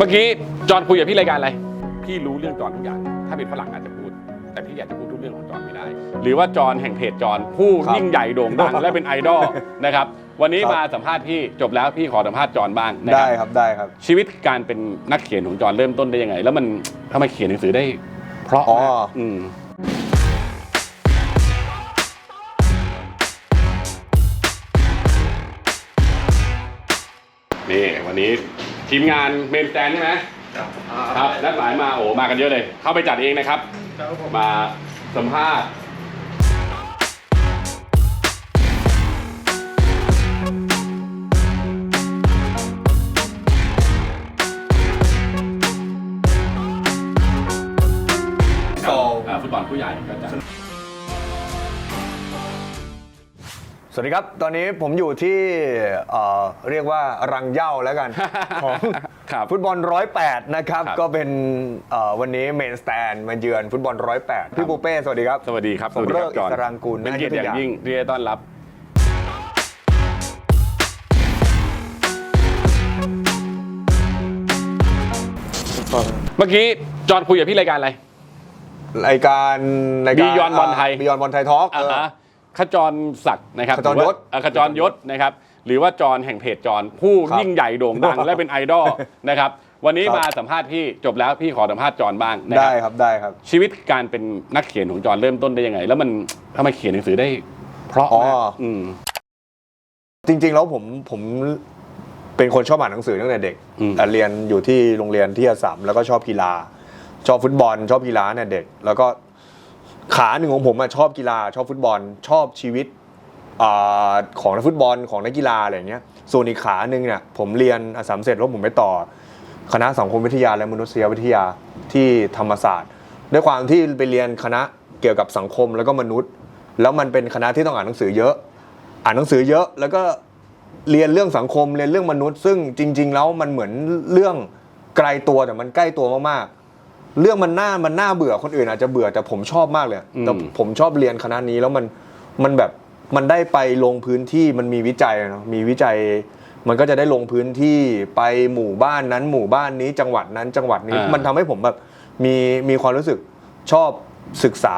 เมื่อกี้จอห์นคุยกับพี่รายการอะไร พี่รู้เรื่องจอห์นทุกอย่าง ถ้าเป็นฝรั่งอาจจะพูด แต่พี่อยากจะพูดทุกเรื่องของจอห์นไม่ได้ หรือว่าจอห์นแห่งเพจจอห์นผู้ครับยิ่งใหญ่โด่งดังและเป็นไอดอลนะครับ วันนี้ครับ มาสัมภาษณ์พี่จบแล้วพี่ขอสัมภาษณ์จอห์นบ้างนะได้ครับ ครับได้ครับ ชีวิตการเป็นนักเขียนของจอห์นเริ่มต้นได้ยังไง แล้วมันทำไมเขียนหนังสือได้ เพราะอ๋อ มากอืมนี่วันนี้ ทีมงานเมนแตนใช่ไหมครับนัดหมายมาโอ้มากันเยอะเลย เข้าไปจัดเองนะครับ มาสัมภาษณ์อ่าฟุตบอลผู้ใหญ่ก็จะ สวัสดีครับ ตอนนี้ผมอยู่ที่เอ่อเรียกว่ารังเหย้าแล้วกัน ของครับฟุตบอลร้อยแปดนะครับ ครับ ก็เป็นเอ่อวันนี้เมนสแตนมาเยือนฟุตบอลร้อยแปดพี่ปูเป้ สวัสดีครับสวัสดีครับผมสวัสดีคเลิรักบจอห์อิสรังกูลเป็นเกียรติอย่างน่าจะยิ่งที่ได้ต้อนรับ เมื่อกี้จอห์นคุยกับพี่รายการอะไร รายการรายการ Beyond บอลไทย บิยอนบอลไทยทอล์กอ่าฮะ ขจรศักดิ์นะครับขจรยศ หอว่าอ่าขจรยศนะครับหรือว่าจอห์นแห่งเพจจอห์นผู้ครับยิ่งใหญ่โด่งดัง และเป็นไอดอลนะครับวันนี้ครับ มาสัมภาษณ์พี่จบแล้วพี่ขอสัมภาษณ์จอห์นบ้างนะคได้รับครับได้ครับ ชีวิตการเป็นนักเขียนของจอห์นเริ่มต้นได้ยังไง แล้วมันทำไมเขียนหนังสือได้เพราะอ๋อมากอื ม จริงๆแล้วผมผมเป็นคนชอบอ่านหนังสือตั้งแต่เด็กอืม อะเรียนอยู่ที่โรงเรียนที่อาสามแล้วก็ชอบกีฬา ชอบฟุตบอลชอบกีฬาเนี่ยเด็ก แล้วก็ ขาหนึ่งของผมอะชอบกีฬาชอบฟุตบอลชอบชีวิตอของนักฟุตบอลของนักกีฬาอะไรอย่างเงี้ยส่วนอีกขาหนึ่งเนี่ยผมเรียนอสามเสร็จแล้วผมไปต่อ คณะสังคมวิทยาและมนุษยวิทยาที่ธรรมศาสตร์ ด้วยความที่ไปเรียนคณะเกี่ยวกับสังคมแล้วก็มนุษย์ แล้วมันเป็นคณะที่ต้องอ่านหนังสือเยอะ อ่านหนังสือเยอะแล้วก็เรียนเรื่องสังคมเรียนเรื่องมนุษย์ ซึ่งจริง ๆ แล้วมันเหมือนเรื่องไกลตัวแต่มันใกล้ตัวมากๆ เรื่องมันน่ามันน่าเบื่อคนอื่นอาจจะเบื่อแต่ผมชอบมากเลยอืมแต่ผมชอบเรียนคณะนี้แล้วมันมันแบบมันได้ไปลงพื้นที่มันมีวิจัยอะเนาะมีวิจัย มันก็จะได้ลงพื้นที่ไปหมู่บ้านนั้น หมู่บ้านนี้จังหวัดนั้นจังหวัดนี้ อ่ามั มันทำให้ผมแบบมีมีความรู้สึกชอบศึกษา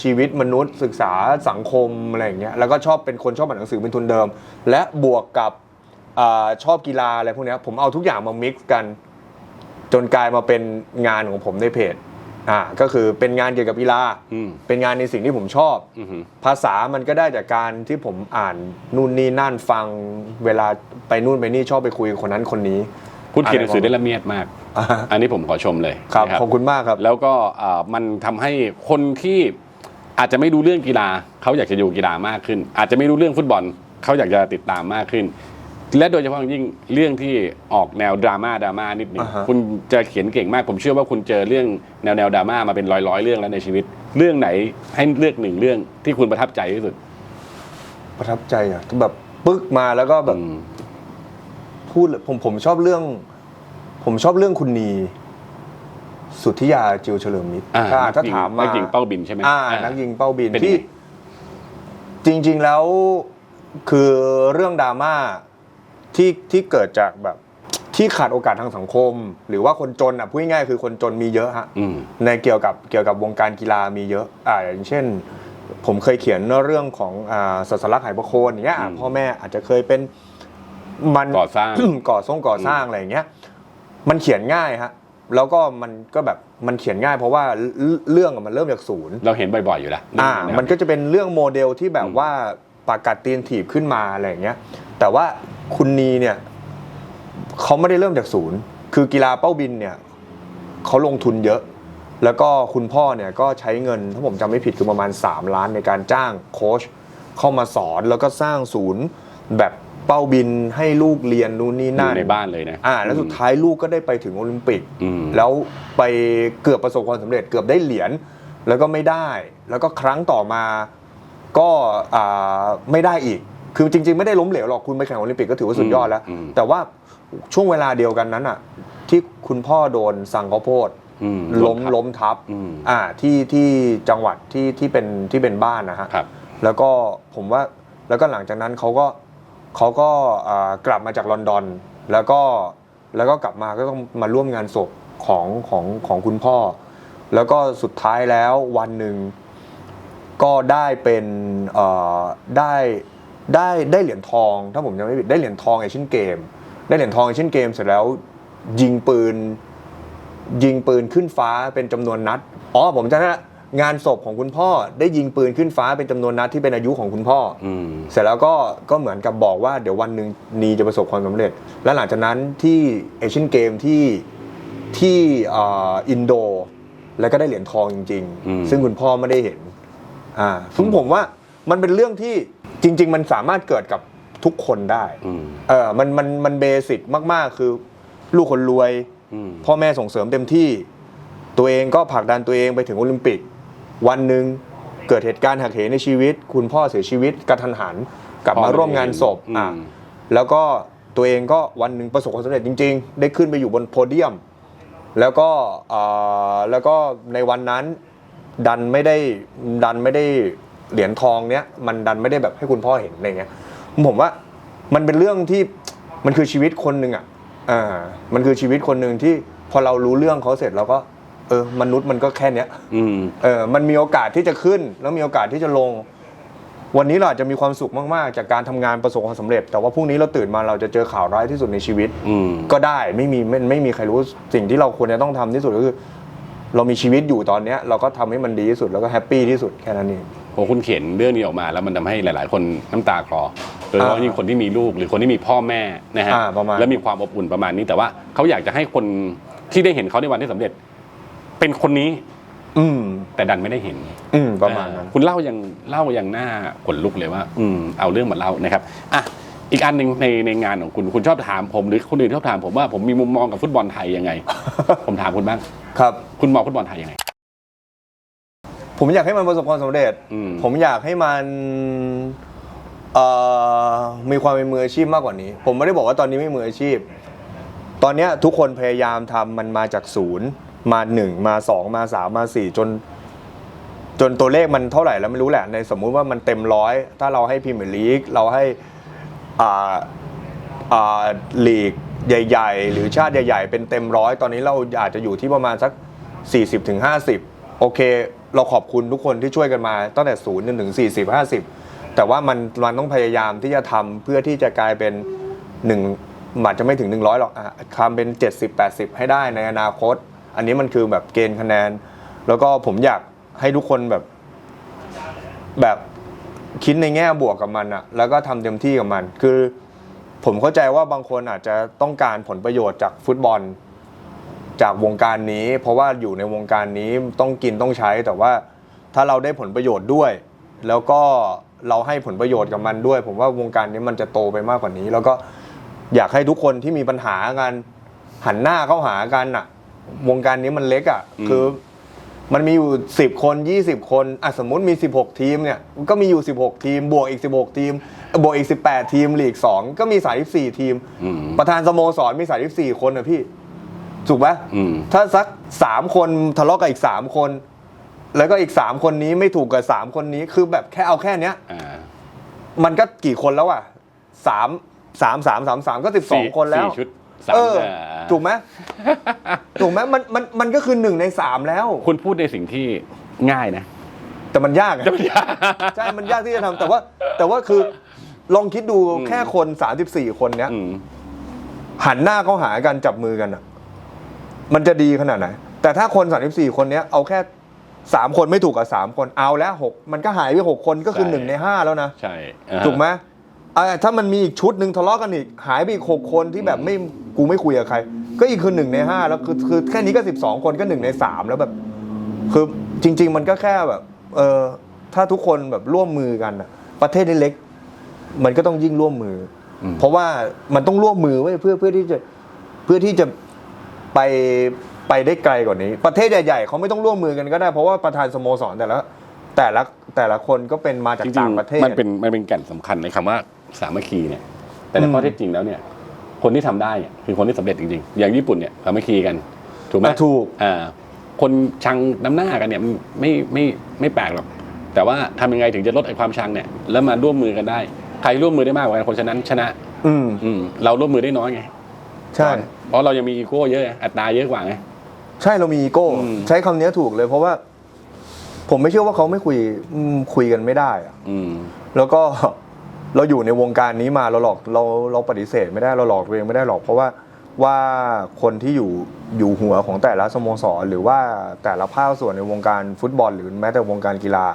ชีวิตมนุษย์ ศึกษาสังคมอะไรอย่างเงี้ยแล้วก็ชอบเป็นคนชอบอ่านหนังสือเป็นทุนเดิม และบวกกับอาชอบกีฬาอะไรพวกเนี้ยผมเอาทุกอย่างมามิกซ์กัน จนกลายมาเป็นงานของผมในเพจอ่าก็คือเป็นงานเกี่ยวกับกีฬาอืม เป็นงานในสิ่งที่ผมชอบ อือหือ ภาษามันก็ได้จากการที่ผมอ่านนู่นนี่นั่นฟังเวลาไปนู่นไปนี่ชอบไปคุยกับคนนั้นคนนี้คุณเขียนหนังสือได้ละเมียดมาก อ่าอันนี้ผมขอชมเลยครับนะขอบคุณมากครับ แล้วก็อ่ามันทำให้คนที่อาจจะไม่รู้เรื่องกีฬาเขาอยากจะดูกีฬามากขึ้น อาจจะไม่รู้เรื่องฟุตบอลเขาอยากจะติดตามมากขึ้น และโดยเฉพาะอย่างยิ่งเรื่องที่ออกแนวดราม่าดราม่านิดหนึงอ่าฮะ คุณจะเขียนเก่งมาก ผมเชื่อว่าคุณเจอเรื่องแนวแนวดราม่ามาเป็นร้อยร้อยๆเรื่องแล้วในชีวิต เรื่องไหนให้เลือกหนึ่งเรื่องที่คุณประทับใจที่สุดประทับใจอะแบบปึ๊กมาแล้วก็แบบ อืม พูดเลยผมผมชอบเรื่อง ผมชอบเรื่องคุณนีสุทธิยาจิวเฉลิมมิตรอ่าถ้านักถ้ายิงถามมานักยิงเป้าบินใช่ไหมอ่าอ่านักยิงเป้าบินเป็นที่ไง จริง ๆแล้วคือเรื่องดราม่า ที่ที่เกิดจากแบบที่ขาดโอกาสทางสังคม หรือว่าคนจนอะพูดง่ายๆคือคนจนมีเยอะฮะอืม ในเกี่ยวกับเกี่ยวกับวงการกีฬามีเยอะอ่าอย่างเช่น ผมเคยเขียนเรื่องของอ่าศาสลักษณ์ไหประโคนอย่างเงี้ยอะอืมพ่อแม่อาจจะเคยเป็นมัน ก่อสร้าง ก่อสร้างก่อสร้างอะไรอย่างเงี้ยมันเขียนง่ายฮะแล้วก็มันก็แบบมันเขียนง่าย เพราะว่าเรื่องเรื่องอะมันเริ่มจากศูนย์ เราเห็นบ่อยๆอยู่แล้วอ่าเรื่องมันก็จะเป็นเรื่องโมเดลที่แบบอืมว่าปากกัดตีนถีบขึ้นมาอะไรอย่างเงี้ย แต่ว่า คุณนีเนี่ยเขาไม่ได้เริ่มจากศูนย์ คือกีฬาเป้าบินเนี่ยเขาลงทุนเยอะ แล้วก็คุณพ่อเนี่ยก็ใช้เงินถ้าผมจำไม่ผิดคือประมาณ 3 ล้านในการจ้างโค้ชเข้ามาสอนแล้วก็สร้างศูนย์แบบเป้าบินให้ลูกเรียนนู่นนี่อยู่นั่นในบ้านเลยนะอ่าแล้วสุดท้ายลูกก็ได้ไปถึงโอลิมปิกอืมแล้วไปเกือบประสบความสำเร็จเกือบได้เหรียญแล้วก็ไม่ได้ แล้วก็ครั้งต่อมาก็อ่าไม่ได้อีก คือจริง ๆ ไม่ได้ล้มเหลวหรอกคุณไปแข่งโอลิมปิกก็ถือว่าสุดยอดแล้วอืมแต่ว่าช่วงเวลาเดียวกันนั้นอะ ที่คุณพ่อโดนสั่งข้าวโพดอืมล้มทับล้มทับอืมอ่าที่ที่จังหวัดที่ที่เป็นที่เป็นบ้านนะฮะครับแล้วก็ผมว่าแล้วก็หลังจากนั้นเขาก็เขาก็อ่ากลับมาจากลอนดอน แล้วก็แล้วก็กลับมาก็ต้องมาร่วมงานศพของของของคุณพ่อ แล้วก็สุดท้ายแล้ววันหนึ่งก็ได้เป็นเอ่อได้ ได้ได้เหรียญทอง ถ้าผมจำไม่ผิดได้เหรียญทองเอเชียนเกม ได้เหรียญทองเอเชียนเกมเสร็จแล้วยิงปืน ยิงปืนขึ้นฟ้าเป็นจำนวนนัดอ๋อผมจำได้ละงานศพของคุณพ่อได้ยิงปืนขึ้นฟ้าเป็นจำนวนนัดที่เป็นอายุของคุณพ่อออืมเสร็จแล้วก็ก็เหมือนกับบอกว่าเดี๋ยววันหนึ่งนีจะประสบความสำเร็จ และหลังจากนั้นที่เอเชียนเกมที่ที่อ่าอินโด แล้วก็ได้เหรียญทองจริงอืมๆซึ่งคุณพ่อไม่ได้เห็นอ่าซึ่งผมว่า มันเป็นเรื่องที่จริง ๆ มันสามารถเกิดกับทุกคนได้อืมเออมันมันมันเบสิกมากๆ คือ ลูกคนรวยอืมพ่อแม่ส่งเสริมเต็มที่ ตัวเองก็ผลักดันตัวเองไปถึงโอลิมปิก วันหนึ่งเกิดเหตุการณ์หักเหในชีวิต คุณพ่อเสียชีวิตกระทันหันกลับมาร่วมงานศพอืมอะแล้วก็ตัวเองก็วันหนึ่งประสบความสำเร็จจริง ๆ ได้ขึ้นไปอยู่บนโพเดียม แล้วก็เอ่อแล้วก็ในวันนั้นดันไม่ได้ดันไม่ได้ เหรียญทองเนี้ยมันดันไม่ได้แบบให้คุณพ่อเห็นอะไรเงี้ยผมว่ามันเป็นเรื่องที่มันคือชีวิตคนหนึ่งอะอ่ามันคือชีวิตคนหนึ่งที่พอเรารู้เรื่องเขาเสร็จเราก็ เออ มนุษย์มันก็แค่เนี้ยอืมเออ มันมีโอกาสที่จะขึ้น แล้วมีโอกาสที่จะลง วันนี้เราอาจจะมีความสุขมากๆ จากการทำงานประสบความสำเร็จ แต่ว่าพรุ่งนี้เราตื่นมาเราจะเจอข่าวร้ายที่สุดในชีวิตอืมก็ได้ไม่มีไม่ไม่มีใครรู้สิ่งที่เราควรจะต้องทำที่สุดก็คือ เรามีชีวิตอยู่ตอนเนี้ย เราก็ทำให้มันดีที่สุดแล้วก็แฮปปี้ที่สุดแค่นั้นเอง พอคุณเขียนเรื่องนี้ออกมา แล้วมันทำให้หลาย ๆ คนน้ำตาคลอโดยเฉพาะอ่ายิ่งคนที่มีลูกหรือคนที่มีพ่อแม่นะฮะอ่าประมาณแล้วมีความอบอุ่นประมาณนี้แต่ว่าเขาอยากจะให้คนที่ได้เห็นเขาในวันที่สำเร็จ เป็นคนนี้ อืมแต่ดันไม่ได้เห็น อืมประมาณนั้นอ่คุณเล่ายังเล่ายังหน้าขนลุกเลยว่า อืมเอาเรื่องมาเล่านะครับอะอีกอันหนึ่งในในงานของคุณคุณชอบถามผมหรือคนอื่นชอบถามผมว่าผมมีมุมมองกับฟุตบอลไทยยังไง ผมถามคุณบ้างครับ คุณมองฟุตบอลไทยยังไง ผมอยากให้มันประสบความสำเร็จ อืม ผมอยากให้มันเอ่อมีความเป็นมืออาชีพมากกว่านี้ ผมไม่ได้บอกว่าตอนนี้ไม่มืออาชีพ ตอนเนี้ยทุกคนพยายามทำมันมาจากศูนย์มาหนึ่งมาสองมาสามมาสี่จน จนตัวเลขมันเท่าไหร่แล้วไม่รู้แหละในสมมุติว่ามันเต็มร้อยถ้าเราให้พรีเมียร์ลีกเราให้อ่าอ่าลีกใหญ่ ๆ หรือชาติใหญ่ ๆ เป็นเต็มร้อยตอนนี้เราอาจจะอยู่ที่ประมาณสัก 40-50ถึง50โอเค เราขอบคุณทุกคนที่ช่วยกันมาตั้งแต่ศูนย์จนถึง40 50แต่ว่ามันมันต้องพยายามที่จะทำเพื่อที่จะกลายเป็นหนึ่งอาจจะไม่ถึง 100หรอกอะทำเป็น 70 80 ให้ได้ในอนาคต อันนี้มันคือแบบเกณฑ์คะแนน แล้วก็ผมอยากให้ทุกคนแบบแบบคิดในแง่บวกกับมันอะแล้วก็ทำเต็มที่กับมัน คือ ผมเข้าใจว่าบางคนอาจจะต้องการผลประโยชน์จากฟุตบอล จากวงการนี้ เพราะว่าอยู่ในวงการนี้ต้องกินต้องใช้ แต่ว่าถ้าเราได้ผลประโยชน์ด้วย แล้วก็เราให้ผลประโยชน์กับมันด้วย ผมว่าวงการนี้มันจะโตไปมากกว่านี้ แล้วก็อยากให้ทุกคนที่มีปัญหากันหันหน้าเข้าหากันอะวงการนี้มันเล็กอะอืมคือมันมีอยู่ 10 คน 20 คนอะสมมุติมี 16 ทีมเนี่ยก็มีอยู่ 16 ทีม บวกอีก 16 ทีม บวกอีก 18 ทีมลีก 2 ก็มี 34 ทีมอืมประธานสโมสรมี 34 คนนะพี่ ถูกไหมอืม ถ้าสัก3คนทะเลาะกับอีก3คน แล้วก็อีก3คนนี้ไม่ถูกกับ3คนนี้คือแบบแค่เอาแค่เนี้ย อ่ามันก็กี่คนแล้วอะสามสามสามสามสามก็สิบสองคนแล้ว สี่ชุดสามเออ อ่าถูกไหม ถูกไหมมันมันมันก็คือหนึ่งในสามแล้ว คุณพูดในสิ่งที่ง่ายนะแต่มันยากอะใช่ มันยากที่จะทำแต่ว่า แต่ว่าคือลองคิดดูอืมแค่คน 34 คนเนี้ย อืมหันหน้าเข้าหากันจับมือกันอะ มันจะดีขนาดไหน แต่ถ้าคน 34 คนเนี้ยเอาแค่ 3 คนไม่ถูกกับ 3 คนเอาแล้วหกมันก็หายไป 6 คนก็คือใช่1ใน 5 แล้วนะ ใช่อ่าถูกไหมอะถ้ามันมีอีกชุดหนึ่งทะเลาะกันอีก หายไปอีก 6 คนที่แบบไม่กูไม่คุยกับใคร ก็อีกคือ1ใน 5 แล้วคือคือแค่นี้ก็ 12 คนก็ 1 ใน 3 แล้วแบบ คือจริง ๆ มันก็แค่แบบเออถ้าทุกคนแบบร่วมมือกันอะประเทศเล็กๆมันก็ต้องยิ่งร่วมมืออมเพราะว่ามันต้องร่วมมือไว้ยเพื่อเพื่อที่จะเพื่อที่จะ ไปไปได้ไกลกว่านี้ ประเทศใหญ่ๆเขาไม่ต้องร่วมมือกันก็ได้เพราะว่าประธานสโมสรแต่ละแต่ละแต่ละคนก็เป็นมาจากจริงต่างประเทศ ๆมันเป็นมันเป็นแก่นสำคัญในคำว่าสามัคคีเนี่ย แต่ในอืมข้อเท็จจริงแล้วเนี่ย คนที่ทำได้เนี่ยคือคนที่สำเร็จจริงๆ อย่างญี่ปุ่นเนี่ยสามัคคีกัน ถูกไหมอะถูก อ่าคนชังน้ำหน้ากันเนี่ยมันไม่ไม่ไม่แปลกหรอก แต่ว่าทำยังไงถึงจะลดไอ้ความชังเนี่ยแล้วมาร่วมมือกันได้ ใครร่วมมือได้มากกว่ากันคนชนั้นชนะ อืม อืมเราร่วมมือได้น้อยไง ใช่ เพราะเรายังมีอีโก้เยอะไงอัตราเยอะกว่าไง ใช่เรามีอีโก้ อืม ใช้คำนี้ถูกเลย เพราะว่า ผมไม่เชื่อว่าเขาไม่คุยอืมคุยกันไม่ได้อะอืม แล้วก็ เราอยู่ในวงการนี้มาเราหลอกเราเราปฏิเสธไม่ได้เราหลอกตัวเองไม่ได้หรอก เพราะว่าว่าคนที่อยู่อยู่หัวของแต่ละสโมสร หรือว่าแต่ละภาคส่วนในวงการฟุตบอล หรือแม้แต่วงการกีฬา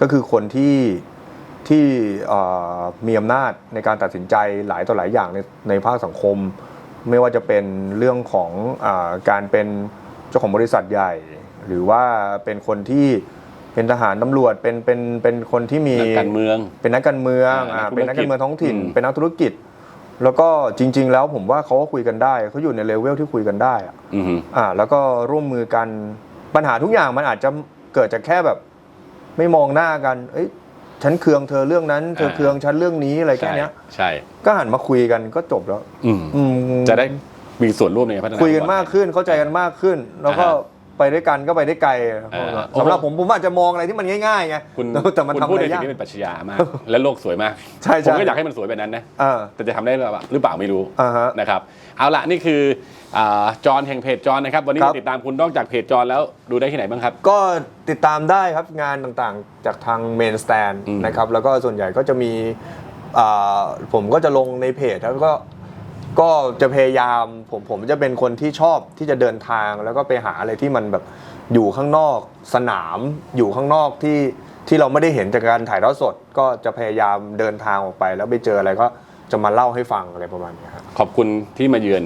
ก็คือคนที่ที่เอ่อมีอำนาจในการตัดสินใจหลายต่อหลายอย่างในในภาคสังคม ไม่ว่าจะเป็นเรื่องของอาการเป็นเจ้าของบริษัทใหญ่ หรือว่าเป็นคนที่เป็นทหารตำรวจเป็นเป็นเป็นคนที่มีนักการเมือง เป็นนักการเมืองอ่าอ่านักธุรกิจเป็นนักการเมืองท้องถิ่นอืมเป็นนักธุรกิจ แล้วก็จริง ๆ แล้วผมว่าเขาก็คุยกันได้เขาอยู่ในเลเวลที่คุยกันได้อะอืมอ่าแล้วก็ร่วมมือกันปัญหาทุกอย่างมันอาจจะเกิดจากแค่แบบ ไม่มองหน้ากัน เอ้ย ฉันเคืองเธอเรื่องนั้น เธอเคืองฉันเรื่องนี้อะไรแค่ใช่เนี้ย ใช่ ก็หันมาคุยกันก็จบแล้วอืมอืมจะได้มีส่วนร่วมในการพัฒนา คุยกันมากขึ้นเข้าใจกันมากขึ้น แล้วก็อ่าฮะ ไปด้วยกันก็ไปได้ไกลอ่าสำหรับผมผมอาจจะมองอะไรที่มันง่ายๆไงคุณแต่มันคุณทำพูดอะไรในสิ่ยางกที่เป็นปรัชญามาก และโลกสวยมากใช่ผมใช่ก็อยากให้มันสวยแบบนั้นนะ อ่าแต่จะทำได้หรือเปล่าหรือเปล่าไม่รู้อ่าฮะ นะครับ เอาละนี่คืออ่าจอห์นแห่งเพจจอห์นนะครับ วันนี้ครับ มาติดตามคุณนอกจากเพจจอห์นแล้วดูได้ที่ไหนบ้างครับ ก็ติดตามได้ครับงานต่างๆจากทางเมนสแตนอืมนะครับแล้วก็ส่วนใหญ่ก็จะมีอ่าผมก็จะลงในเพจแล้วก็ ก็จะพยายามผมผมจะเป็นคนที่ชอบที่จะเดินทางแล้วก็ไปหาอะไรที่มันแบบอยู่ข้างนอกสนาม อยู่ข้างนอกที่ที่เราไม่ได้เห็นจากการถ่ายทอดสด ก็จะพยายามเดินทางออกไป แล้วไปเจออะไรก็จะมาเล่าให้ฟังอะไรประมาณนี้ครับขอบคุณที่มาเยือน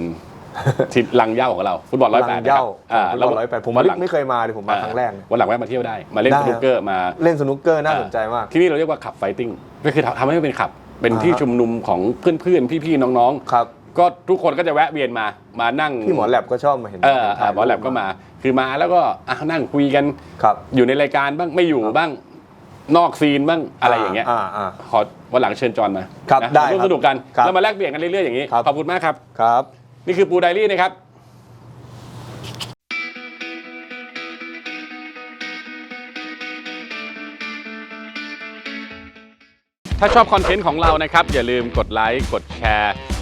ที่ลังเหย้าของเรา ฟุตบอลร้อยแปลัดงเหย้าอ่าฟุตแล้วบอลร้อยแปดผมวันหลังไม่เคยมาเลยผมมาครั้งแรกเลยวันหลังแวะมาเที่ยวได้ มาเล่นได้สนุกเกอร์มาเล่นสนุกเกอร์น่าสนใจมาก ที่นี่เราเรียกว่าขับไฟติ้งก็คือทำให้มันเป็นขับเป็นที่อ่าฮะชุมนุมของเพื่อนๆ พี่ๆ น้องครับๆ ก็ทุกคนก็จะแวะเวียนมามานั่งพี่หมอแลบก็ชอบมาเห็นเออถ่าอ่ายหมอแลบก็มา คือมาแล้วก็อะนั่งคุยกันครับ อยู่ในรายการบ้างไม่อยู่บ้างนอกซีนบ้างอะไรอย่างเงี้ยอ่าอ่า ขอวันหลังเชิญจอนมาครับนะได้มาร่วมครับสนุกกันครับแล้วมาแลกเปลี่ยนกันเรื่อยๆอย่างนี้ครับ ขอบคุณมากครับครับ นี่คือปูไดรี่นะครับถ้าชอบคอนเทนต์ของเรานะครับ อย่าลืมกดไลค์กดแชร์